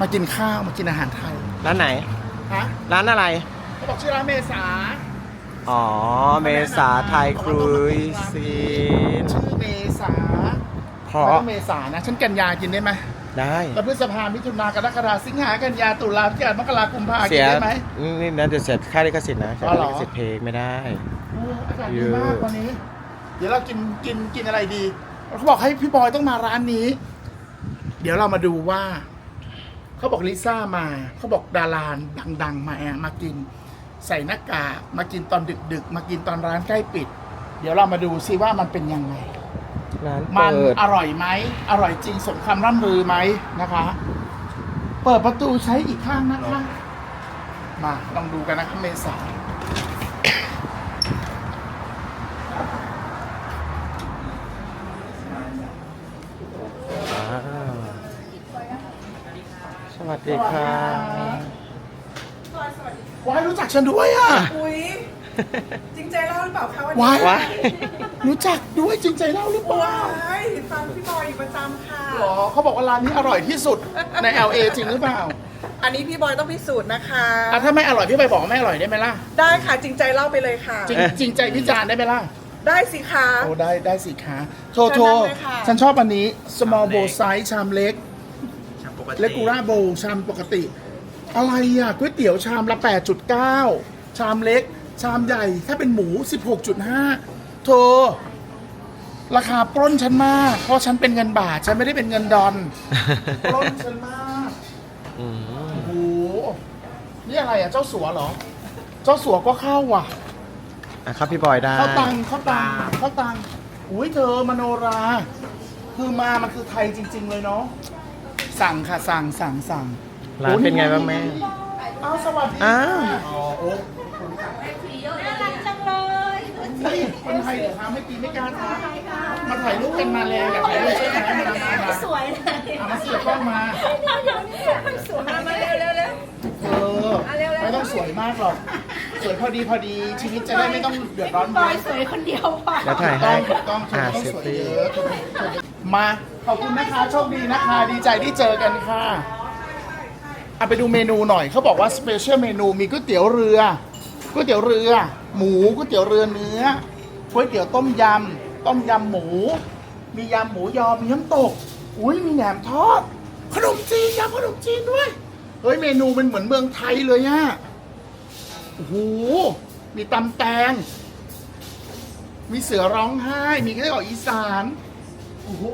มากินข้าวมากินอาหารไทยร้านไหน ฮะร้านอะไร เขาบอกชื่อร้านเมษาอ๋อ เมษาไทยครูซีนชื่อเมษาเพไม่ราะต้องเมษานะฉันกันยากินได้ไหมได้แล้วพฤษภามิถุนากรกฎาสิงหากันยาตุลาพฤศจิกามกรากุมภาเสีกินยได้ไหมนี่นะเดี๋ยวเสียค่าลิขสิทธิ์นะเสียอ๋อเหรลิอ ขสิทธิ์เพลงไม่ได้ โอ้อากาศเยดีอะมากวันนี้ เดี๋ยวเรากินกินกินอะไรดีเขาบอกให้พี่บอยต้องมาร้านนี้ เดี๋ยวเรามาดูว่า เขาบอกลิซ่ามาเขาบอกดาราดัง ๆ มาแอมากิน ใส่หน้ากากมากินตอนดึก ๆ มากินตอนร้านใกล้ปิด เดี๋ยวเรามาดูซิว่ามันเป็นยังไง ร้านมันเปิดอร่อยไหม อร่อยจริงสมคำร่ำลือไหมนะคะ เปิดประตูใช้อีกข้างนะคะ มาลองดูกันนะครับเมษาอ่า ดีครับว้ายรู้จักฉันด้วยอะอุ้ยจริงใจเล่าหรือเปล่าคะวันว้านี้ยว้ายรู้จักด้วยจริงใจเล่าหรือเปล่าว้ายฟังพี่บอยอยู่ประจำค่ะ หรอเขาบอกว่าร้านนี้อร่อยที่สุดใน LA จริงหรือเปล่าอันนี้พี่บอยต้องพิสูจน์นะคะ อะถ้าไม่อร่อยพี่ไปบอกว่าไม่อร่อยได้ไหมล่ะ ได้ค่ะจริงใจเล่าไปเลยค่ะ จริงจริงใจพิจารณ์ได้ไหมล่ะ ได้สิคะ โอ้ได้ได้สิคะโทเชิโทญนั่งเลยค่ะ ฉันชอบอันนี้ small bowl size ชามเล็ก เลกูร่าโบชามปกติ อะไรอะก๋วยเตี๋ยวชามละ 8.9 ชามเล็ก ชามใหญ่ ถ้าเป็นหมู 16.5โทราคาปล้นฉันมาก เพราะฉันเป็นเงินบาท ฉันไม่ได้เป็นเงินดอนปล้นฉันมากอืมโอ้โหนี่อะไรอะ เจ้าสัวเหรอ เจ้าสัวก็เข้าว่ะ อะครับพี่บอยได้เข้าตังเข้าตังเข้าตังอุ้ยเธอมโนรา คือมามันคือไทยจริง ๆ เลยเนาะ สั่งค่ะสั่งสั่งสั่งร้านเป็นไงบ้างแม่ อ้าวสวัสดีอ้าค่ะวอ๋อโอ้น่ารักจังเลยนี่คนไทยเหรอคะไม่ปีไม่กล้าท้ามาถ่ายรูปกันมาแล้วอยากถ่ายรูปใช่ไหมมามามาสวยเลยเอามาเสียบกล้องมาเราอย่างนี้ไม่สวยมาเร็วเร็วเร็ว เออไม่ต้องสวยมากหรอกสวยพอดีพอดีชีวิตจะได้ไม่ต้องเดือดร้อนบอยสวยคนเดียวพอ แล้วถ่ายต้ให้องถูกต้องถูกอ่าต้องเซฟสวยตี้ เยอะถูกต้อง มาขอบคุณนะคะโชคดีนะคะ ดีใจที่เจอกันค่ะเอาไปดูเมนูหน่อยเขาบอกว่าสเปเชียลเมนูมีก๋วยเตี๋ยวเรือก๋วยเตี๋ยวเรือ หมูก๋วยเตี๋ยวเรือเนื้อก๋วยเตี๋ยวต้มยำต้มยำหมู มียำหมูยอมีน้ำตก อุ้ยมีแหนมทอดขนมจีนยำขนมจีนด้วยเฮ้ยเมนูมันเหมือนเมืองไทยเลยอะโอ้โหมีตำแตง มีเสือร้องไห้ มีไส้กรอกอีสาน โอ้โห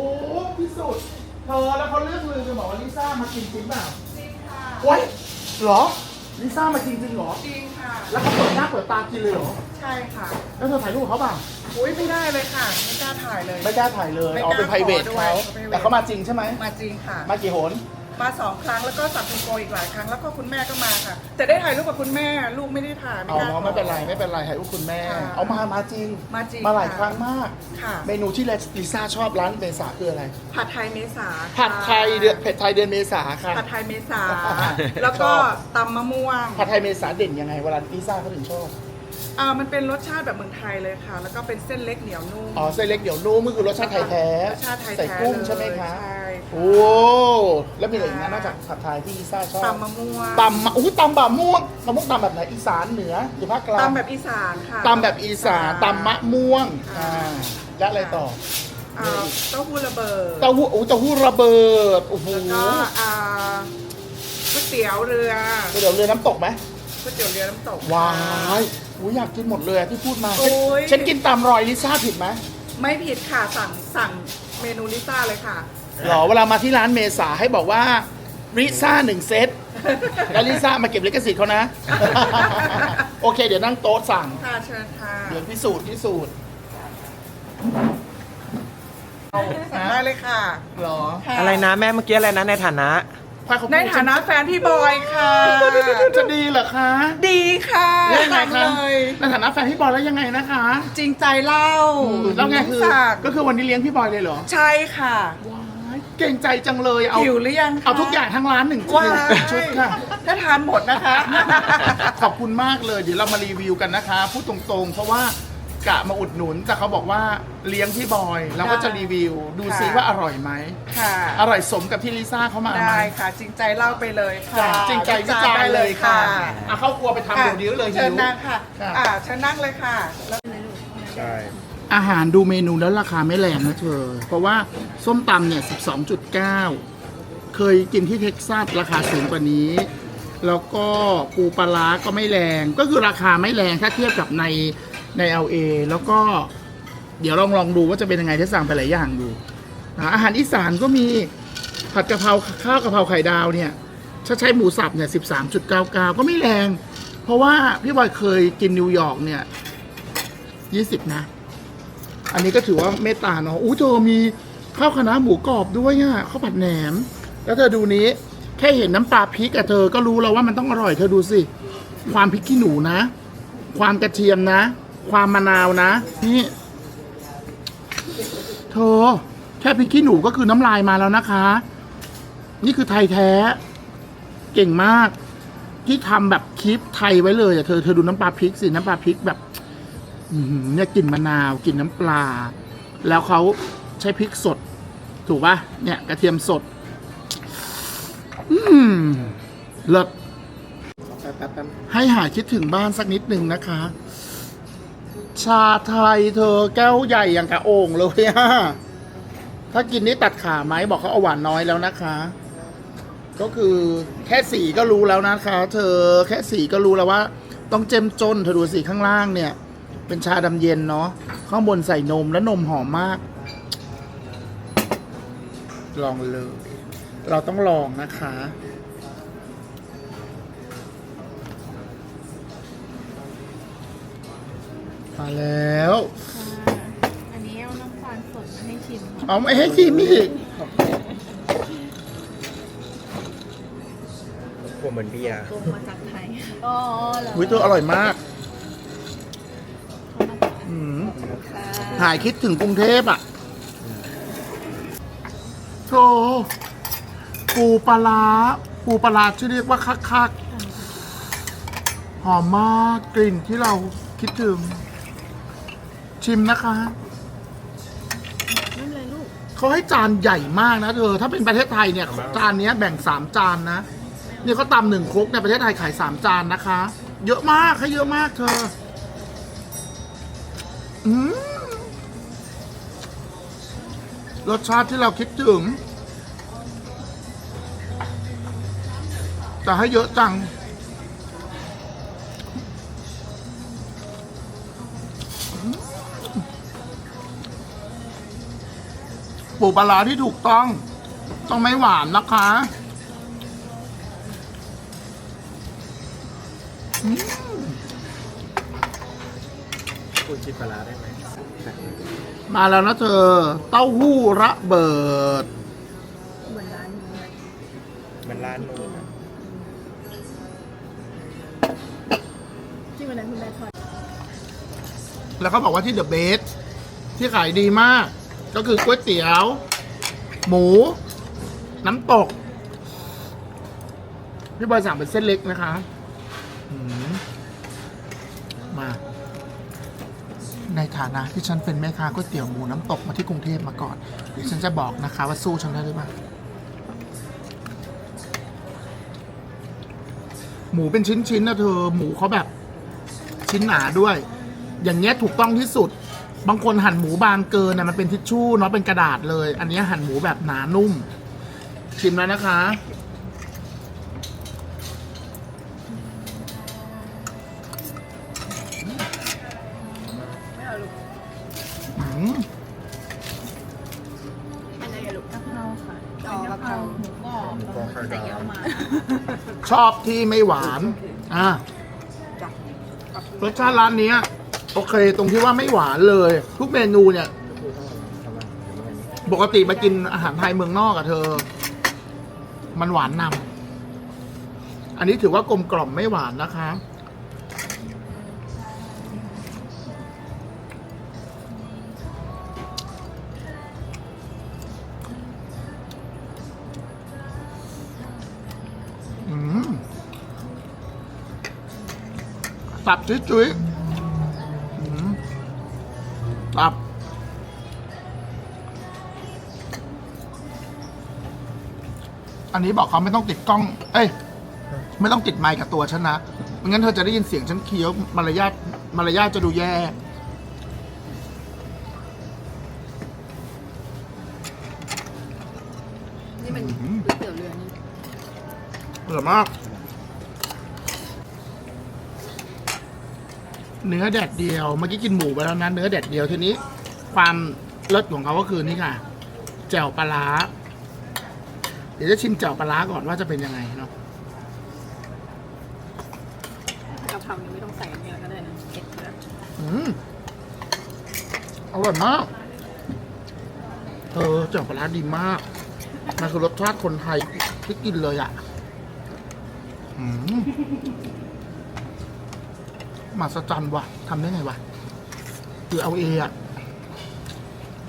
ที่สุดเธอแล้วเขาเลือกลือกันบอกว่าลิซ่ามากินจริงเปล่าจริงค่ะ โอ้ยเหรอลิซ่ามากินจริงเหรอ จริงค่ะ แล้วเขาเปิดหน้าเปิดตากินเลยเหรอ ใช่ค่ะ แล้วเธอถ่ายรูปกับเขาเปล่าอุ้ยไม่ได้เลยค่ะ ไม่กล้าถ่ายเลย ไม่กล้าถ่ายเลยไม่อ๋อกล้าเป็น private ขอด้วยเขา private แต่เขามาจริงใช่ไหมมาจริงค่ะ มากี่โหน มาสองครั้งแล้วก็สับคุณโกอีกหลายครั้งแล้วก็คุณแม่ก็มาค่ะ แต่ได้ถ่ายรูปกับคุณแม่ ลูกไม่ได้ถ่ายไม่อ๋อกล้าขอไม่เป็นไรไม่เป็นไรถ่ายรูปคุณแม่ ค่ะเอามามาจริงมาจริงมาหลายค่ะครั้งมาก ค่ะ เมนูที่ลิซ่าชอบร้านเมษาคืออะไร ผัดไทยเมษาค่ะผัดไทยเดือนเผ็ดไทยเดือนเมษาค่ะ ผัดไทยเมษา แล้วก็ชอบ ตำมะม่วงผัดไทยเมษาเด่นยังไงเวลาลิซ่าเขาถึงชอบ อ่ามันเป็นรสชาติแบบเมืองไทยเลยค่ะ แล้วก็เป็นเส้นเล็กเหนียวนุ่ม อ๋อเส้นเล็กเดี๋ยวนุ่มก็คือรสชาติไทยแท้ รสชาติไทยใส่แท้กุ้งเลยใช่ไหมคะใช่ โอ้แล้วมีอะไรอีกนะนอกจากผัดไทยที่ลิซ่าชอบตำมะม่วงตำมะอู้ตำบะม่วงมะม่วงตำแบบไหนอีสานเหนือหรือภาคกลางตำแบบอีสานค่ะตำแบบอีสานตำมะม่วงอ่าและอะไรต่ออ่าเต้าหู้ระเบิดเต้าหู้โอ้เต้าหู้ระเบิดโอ้โหแล้วก็อ่าก๋วยเตี๋ยวเรือเดี๋ยวเรือน้ำตกไหมก๋วยเตี๋ยวเรือน้ำตกว้ายอุ้ยอยากกินหมดเลยอะที่พูดมาโอ้ยฉันกินตามรอยลิซ่าผิดไหมไม่ผิดค่ะสั่งสั่งเมนูลิซ่าเลยค่ะ หรอเวลามาที่ร้านเมษาให้บอกว่าลิซ่าหนึ่งเซตแล้วลิซ่ามาเก็บลิขสิทธิ์เขานะ โอเค เดี๋ยวนั่งโต๊ะสั่ง ค่ะเชิญค่ะเดี๋ยวพิสูจน์พิสูจน์สั่งได้เลยค่ะหรอค่อะไรนะแม่เมื่อกี้อะไรนะในฐานะพายเขาพูดในฐานะแฟนพี่บอยค่ะ จะดีเหรอคะดีค่ะแล้วยังไงสั่งคะเลย ในฐานะแฟนพี่บอยแล้วยังไงนะคะจริงใจเล่าแล้วไงคือ สั่งก็คือวันนี้เลี้ยงพี่บอยเลยเหรอ ใช่ค่ะ ว้าย เก่งใจจังเลยเอาหิวหรือยังคะเอาทุกอย่างทั้งร้านหนึ่งว้าหนึ่งชุดยค่ะ ถ้าทานหมดนะคะ ขอบคุณมากเลยเดี๋ยวเรามารีวิวกันนะคะพูดตรงๆ เพราะว่ากะมาอุดหนุนแต่เขาบอกว่าเลี้ยงที่บอยเราก็จะรีวิว ดูซิค่ะว่าอร่อยไหมค่ะ อร่อยสมกับที่ลิซ่าเขามาไหมได้ค่ะ จริงใจเล่าไปเลยค่ะจ้ะจริงใจวิจารณ์เลยค่ะได้อะเข้าครัวไปทำเดี๋ยวนี้เลยเชิญหิวนั่งค่ะ ค่ะ อ่าเชิญนั่งเลยค่ะแล้วใช่ อาหารดูเมนูแล้วราคาไม่แรงนะเธอ เพราะว่าส้มตำเนี่ย 12.9 เคยกินที่เท็กซัสราคาสูงกว่านี้ แล้วก็ปูปลาร้าก็ไม่แรง ก็คือราคาไม่แรงถ้าเทียบกับในใน LA แล้วก็เดี๋ยวลองลองดูว่าจะเป็นยังไงถ้าสั่งไปหลายอย่างดูนะอาหารอีสานก็มีผัดกะเพราข้าวกะเพราไข่ดาวเนี่ยถ้าใช้หมูสับเนี่ย 13.99 ก็ไม่แรง เพราะว่าพี่บอยเคยกินนิวยอร์กเนี่ย 20 นะ อันนี้ก็ถือว่าเมตตาเนาะอู้เธอมีข้าวคะน้าหมูกรอบด้วยอะข้าวผัดแหนม แล้วเธอดูนี้แค่เห็นน้ำปลาพริกอะเธอก็รู้แล้วว่ามันต้องอร่อยเธอดูสิ ความพริกขี้หนูนะ ความกระเทียมนะ ความมะนาวนะ นี่ เธอ แค่พริกขี้หนูก็คือน้ำลายมาแล้วนะคะ นี่คือไทยแท้ เก่งมาก ที่ทำแบบคลิปไทยไว้เลยอะเธอเธอดูน้ำปลาพริกสิน้ำปลาพริกแบบ อื้อหือเนี่ยกลิ่นมะนาวกลิ่นน้ำปลา แล้วเขาใช้พริกสด ถูกปะเนี่ยกระเทียมสด อืมเลิศแป๊บให้หายคิดถึงบ้านสักนิดหนึ่งนะคะ ชาไทยเธอแก้วใหญ่อย่างกระโอ่งเลยอะถ้ากินนี่ตัดขาไหมบอกเขาเอาหวานน้อยแล้วนะคะ ก็คือแค่สีก็รู้แล้วนะคะ เธอแค่สีก็รู้แล้วว่า ต้องเจ้มจนเธอดูสีข้างล่างเนี่ย เป็นชาดำเย็นเนาะข้างบนใส่นมและนมหอมมาก ลองเลย เราต้องลองนะคะ มาแล้ว อันนี้เอาน้ำตาลสดมาให้ชิมเอาไม่ให้ชิมอีก กลัวเหมือนเบียร์ ตรงมาจากไทย อ๋อเหรอวิตัวอร่อยมากอืมค่ะ หายคิดถึงกรุงเทพอะโธ่ปูปลาร้าปูปลาร้าที่เรียกว่าคักคักๆหอมมากกลิ่นที่เราคิดถึง ชิมนะคะนั่นเลยลูก เขาให้จานใหญ่มากนะเธอ ถ้าเป็นประเทศไทยเนี่ย จานเนี้ยแบ่งสามจานนะ เนี่ยเขาตำหนึ่งครกในประเทศไทยขายสามจานนะคะ เยอะมากให้เยอะมากเธออืม รสชาติที่เราคิดถึง แต่ให้เยอะจัง ปูปลาร้าที่ถูกต้อง ต้องไม่หวานนะคะพู ดคิดปลาร้าได้ไหมมาแล้วนะเธอ เต้าหู้ระเบิด เหมือนร้านนี้เลยมันร้านนู้นอะที่วันนั้นคุณแม่ทอดแล้วเขาบอกว่าที่เดอะเบสที่ขายดีมาก ก็คือก๋วยเตี๋ยว หมู น้ำตก พี่บอยสั่งเป็นเส้นเล็กนะคะอืมมา ในฐานะที่ฉันเป็นแม่ค้าก๋วยเตี๋ยวหมูน้ำตกมาที่กรุงเทพมาก่อนเดี๋ยวฉันจะบอกนะคะว่าสู้ฉันได้หรือเปล่าหมูเป็นชิ้นๆนะเธอหมูเขาแบบชิ้นหนาด้วย อย่างเงี้ยถูกต้องที่สุด บางคนหั่นหมูบางเกินนะมันเป็นทิชชู่เนาะเป็นกระดาษเลย อันนี้หั่นหมูแบบหนานุ่ม ชิมแล้วนะคะ กองไข่ดาวเยอะมาชอบที่ไม่หวาน อะรสชาติร้านเนี้ยโอเค ตรงที่ว่าไม่หวานเลย ทุกเมนูเนี่ย ปกติมากินอาหารไทยเมืองนอกอะเธอ มันหวานนำอันนี้ถือว่ากลมกล่อมไม่หวานนะคะ ตับจุ้จุ้ยตับอันนี้บอกเขาไม่ต้องติดกล้อง เอ้ย ไม่ต้องติดไมค์กับตัวฉันนะไม่งั้นเธอจะได้ยินเสียงฉันเคี้ยวมารยาทมารยาทจะดูแย่นี่มันก๋วยเตี๋ยวเรือนี่เบื่อมาก เนื้อแดดเดียว เมื่อกี้กินหมูไปแล้วนะเนื้อแดดเดียวทีนี้ ความเลิศของเขาก็คือนี่ค่ะ แจ่วปลาร้าเดี๋ยวจะชิมแจ่วปลาร้าก่อนว่าจะเป็นยังไงเนาะกะเพรานี่ไม่ต้องใส่อันเนี้ยก็ได้นะเผ็ดนะอืมอร่อยมากเออแจ่วปลาร้าดีมาก มันคือรสชาติคนไทยที่กินเลยอะ่ะ อืม มาสจันว่ะทำได้ไงวะคือเอาเออะ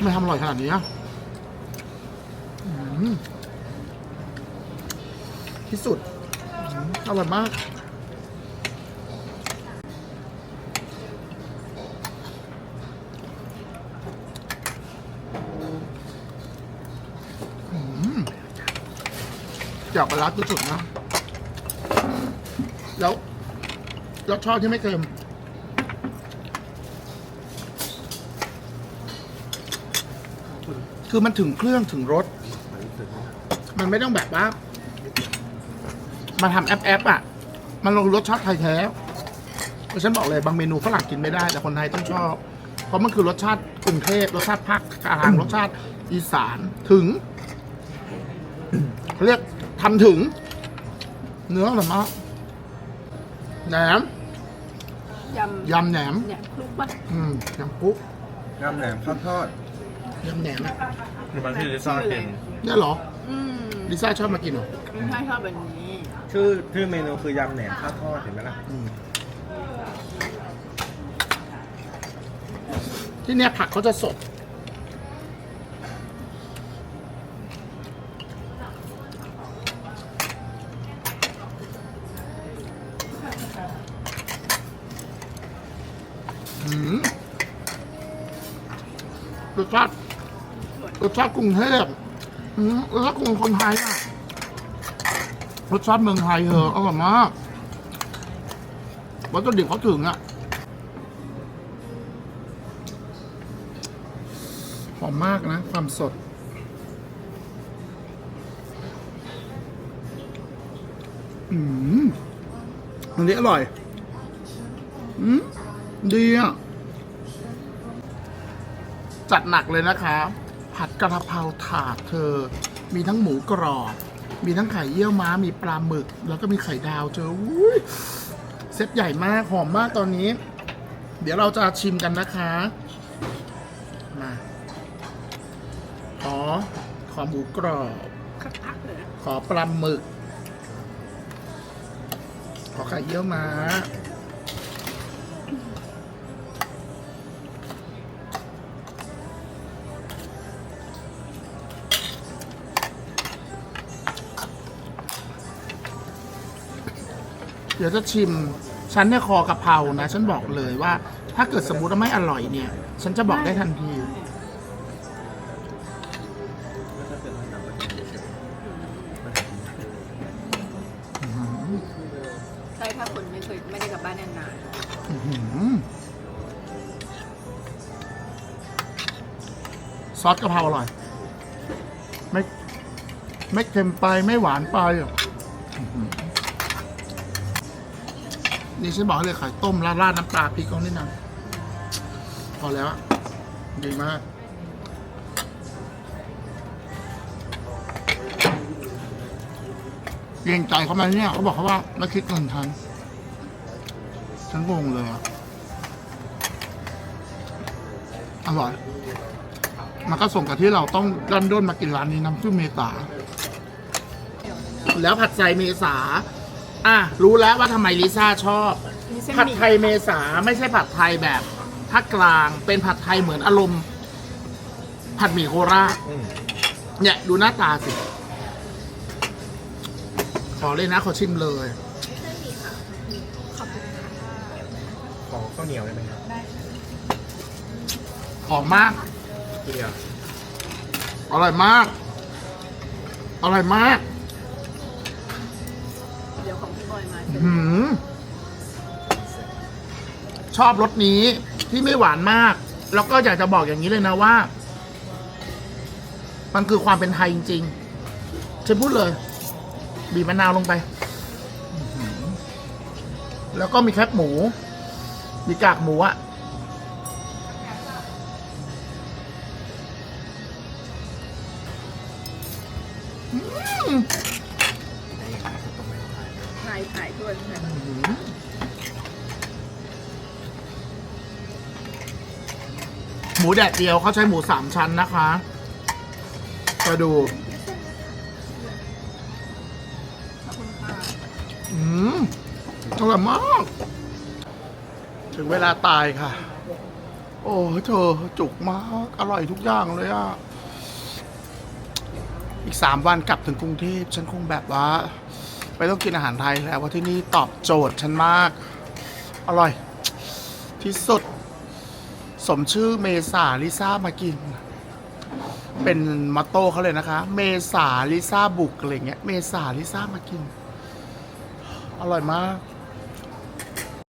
ไม่ทำอร่อยขนาดนี้อะที่สุดอร่อยมากจับปลาร้าสุดนะ แล้ว รสชาติที่ไม่เค็มคือมันถึงเครื่องถึงรส มันไม่ต้องแบบว่ามาทำแอปแอปอะ มันลงรสชาติไทยแท้ฉันบอกเลยบางเมนูฝรั่งกินไม่ได้ แต่คนไทยต้องชอบ เพราะมันคือรสชาติกรุงเทพรสชาติภาคกลางรสชาติอีสานถึงเขาเรียกทำถึง เนื้ออร่อยมาก แหนมยยำแหนมำเนี่ยคลุกปะอืมยำปุ๊บยำแหนมข้าวทอดยำแหนมอะคือมันที่ลิซ่ากินเนี่ยเหรออืมลิซ่าชอบมากินเหรอไม่ใช่ชอบแบบนี้ชื่อชื่อเมนูคือยำแหนมข้าวทอดเห็นไหมล่ะอืมที่เนี่ยผักเขาจะสด รสชาติรสชาติกรุงเทพอืมรสชาติกรุงคนไทยอะรสชาติเมืองไทยเหอะอร่อยมากวัตถุดิบเขาถึงอะหอมมากนะ ความสด อืมอันนี้อร่อย อืมดีอะ จัดหนักเลยนะคะ ผัดกระเพราถาดเธอ มีทั้งหมูกรอบ มีทั้งไข่เยี่ยวม้า มีปลาหมึก แล้วก็มีไข่ดาวเจออุ้ยเซตใหญ่มาก หอมมากตอนนี้ เดี๋ยวเราจะชิมกันนะคะ มาขอขอหมูกรอบคักๆเลยนะขอปลาหมึก ขอไข่เยี่ยวม้า ดี๋ยวจะชิม ฉันเนี่ยคอกะเพรานะ ฉันบอกเลยว่า ถ้าเกิดสมมติว่าไม่อร่อยเนี่ย ฉันจะบอกได้ทันที ใช่ถ้าคนไม่เคยไม่ได้กลับบ้านนานอื้อหือซอสกะเพราอร่อย ไม่ ไม่เค็มไปไม่หวานไปอะอื้อหือ นี่ฉันบอกให้เลยไข่ต้มราดราดน้ำปลาพริกเขานี่นะพอแล้วดีมากเกรงใจเขาไหมเนี่ยเขาบอกเขาว่าไม่คิดเงินฉันฉันงงเลยอะอร่อย มันก็ส่งกับที่เราต้องดันด้นมากินร้านนี้น้ำจิ้มเมษา แล้วผัดไทยเมษา อะรู้แล้วว่าทำไมลิซ่าชอบๆมีเส้นผัดหมี่ไทยเมษาไม่ใช่ผัดไทยแบบภาคกลาง เป็นผัดไทยเหมือนอารมณ์ ผัดหมี่โคราชอืม เนี่ยดูหน้าตาสิ ขอเลยนะ ขอชิมเลย ขอข้าวเหนียวได้ไหมครับหอมมากเดียวอร่อยมาก อร่อยมาก หืมชอบรสนี้ที่ไม่หวานมาก แล้วก็อยากจะบอกอย่างนี้เลยนะว่า มันคือความเป็นไทยจริงๆฉันพูดเลย บีบมะนาวลงไป แล้วก็มีแคบหมู มีกากหมูอะอืมายถ่ายด้วยค่ะหมูแดดเดียวเขาใช้หมูสามชั้นนะคะมาดูอืมอร่อยมาก ถึงเวลาตายค่ะ โอ้เธอจุกมาก อร่อยทุกอย่างเลยอะอีกสามวันกลับถึงกรุงเทพฉันคงแบบว่า ไม่ต้องกินอาหารไทยแล้วว่าะที่นี่ตอบโจทย์ฉันมาก อร่อย ที่สุด สมชื่อเมษาลิซ่ามากิน เป็นมอตโต้เขาเลยนะคะ เมษาลิซ่าบุกอะไรเงี้ย เมษาลิซ่ามากิน อร่อยมาก